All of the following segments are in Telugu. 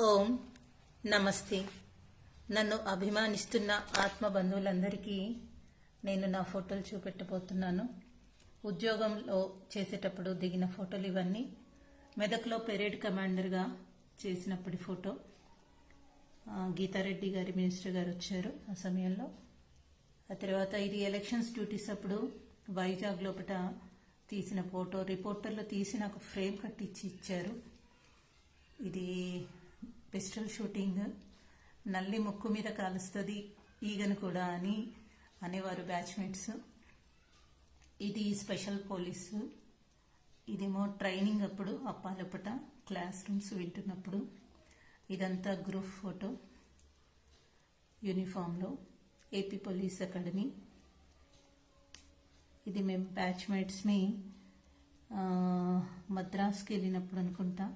ఓం నమస్తే. నన్ను అభిమానిస్తున్న ఆత్మ బంధువులందరికీ నేను నా ఫోటోలు చూపెట్టబోతున్నాను. ఉద్యోగంలో చేసేటప్పుడు దిగిన ఫోటోలు ఇవన్నీ. మెదక్లో పెరేడ్ కమాండర్గా చేసినప్పటి ఫోటో. గీతారెడ్డి గారి మినిస్టర్ గారు వచ్చారు ఆ సమయంలో. ఆ తర్వాత ఇది ఎలక్షన్స్ డ్యూటీస్ అప్పుడు వైజాగ్ లోపల తీసిన ఫోటో. రిపోర్టర్లు తీసి నాకు ఫ్రేమ్ కట్టించి ఇచ్చారు. ఇది పిస్టల్ షూటింగ్ నల్లి ముక్కు మీద కాలుస్తుంది ఈగను కూడా అని అనేవారు బ్యాచ్మేట్స్. ఇది స్పెషల్ పోలీసు. ఇదేమో ట్రైనింగ్ అప్పుడు అప్పాలపట క్లాస్ రూమ్స్ వింటున్నప్పుడు. ఇదంతా గ్రూప్ ఫోటో. యూనిఫామ్లో ఏపీ పోలీస్ అకాడమీ. ఇది మేము బ్యాచ్మేట్స్ని మద్రాస్కి వెళ్ళినప్పుడు అనుకుంటా.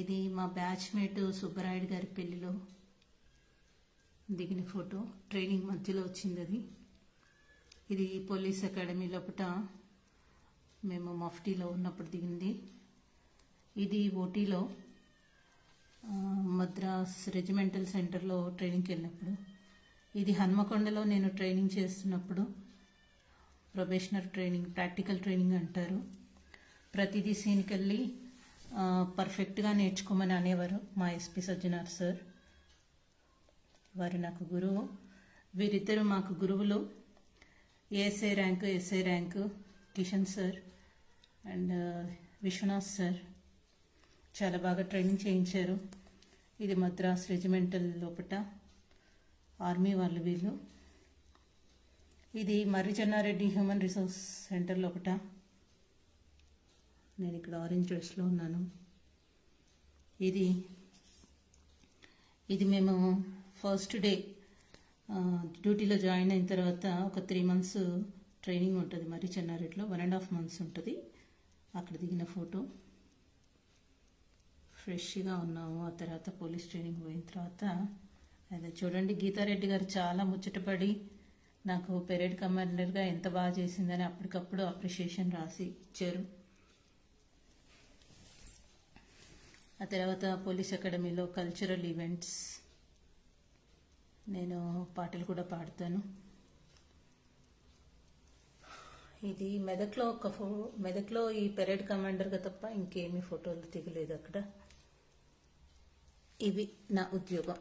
ఇది మా బ్యాచ్మేట్ సుబ్బరాయుడు గారి పెళ్ళిలో దిగిన ఫోటో. ట్రైనింగ్ మధ్యలో వచ్చింది అది. ఇది పోలీస్ అకాడమీ లోపల మేము మఫ్టీలో ఉన్నప్పుడు దిగింది. ఇది ఓటీలో మద్రాస్ రెజిమెంటల్ సెంటర్లో ట్రైనింగ్కి వెళ్ళినప్పుడు. ఇది హన్మకొండలో నేను ట్రైనింగ్ చేస్తున్నప్పుడు ప్రొబేషనర్ ట్రైనింగ్ ప్రాక్టికల్ ట్రైనింగ్ అంటారు. ప్రతిదీ సీన్కి వెళ్ళి పర్ఫెక్ట్గా నేర్చుకోమని అనేవారు మా ఎస్పీ సజ్జనార్ సార్. వారు నాకు గురువు. వీరిద్దరు మాకు గురువులు. ASI rank SI rank Kishan sir and Vishwanath sir. చాలా బాగా ట్రైనింగ్ చేయించారు. ఇది మద్రాస్ రెజిమెంటల్ లోపట. ఆర్మీ వాళ్ళు వీళ్ళు. ఇది మర్రిజన్నారెడ్డి హ్యూమన్ రిసోర్స్ సెంటర్ లోపట. నేను ఇక్కడ ఆరెంజ్ డ్రెస్లో ఉన్నాను. ఇది ఇది మేము ఫస్ట్ డే డ్యూటీలో జాయిన్ అయిన తర్వాత ఒక త్రీ మంత్స్ ట్రైనింగ్ ఉంటుంది. మరి చెన్నారెడ్డిలో వన్ అండ్ హాఫ్ మంత్స్ ఉంటుంది. అక్కడ దిగిన ఫోటో ఫ్రెష్గా ఉన్నాము. ఆ తర్వాత పోలీస్ ట్రైనింగ్ పోయిన తర్వాత అదే చూడండి గీతారెడ్డి గారు చాలా ముచ్చటపడి నాకు పెరేడ్ కమాండర్గా ఎంత బాగా చేసిందని అప్పటికప్పుడు అప్రిషియేషన్ రాసి ఇచ్చారు. ఆ తర్వాత పోలీస్ అకాడమీలో కల్చరల్ ఈవెంట్స్ నేను పాటలు కూడా పాడతాను. ఇది మెదక్లో ఒక ఫో మెదక్లో ఈ పెరేడ్ కమాండర్గా తప్ప ఇంకేమీ ఫోటోలు దిగలేదు అక్కడ. ఇవి నా ఉద్యోగం.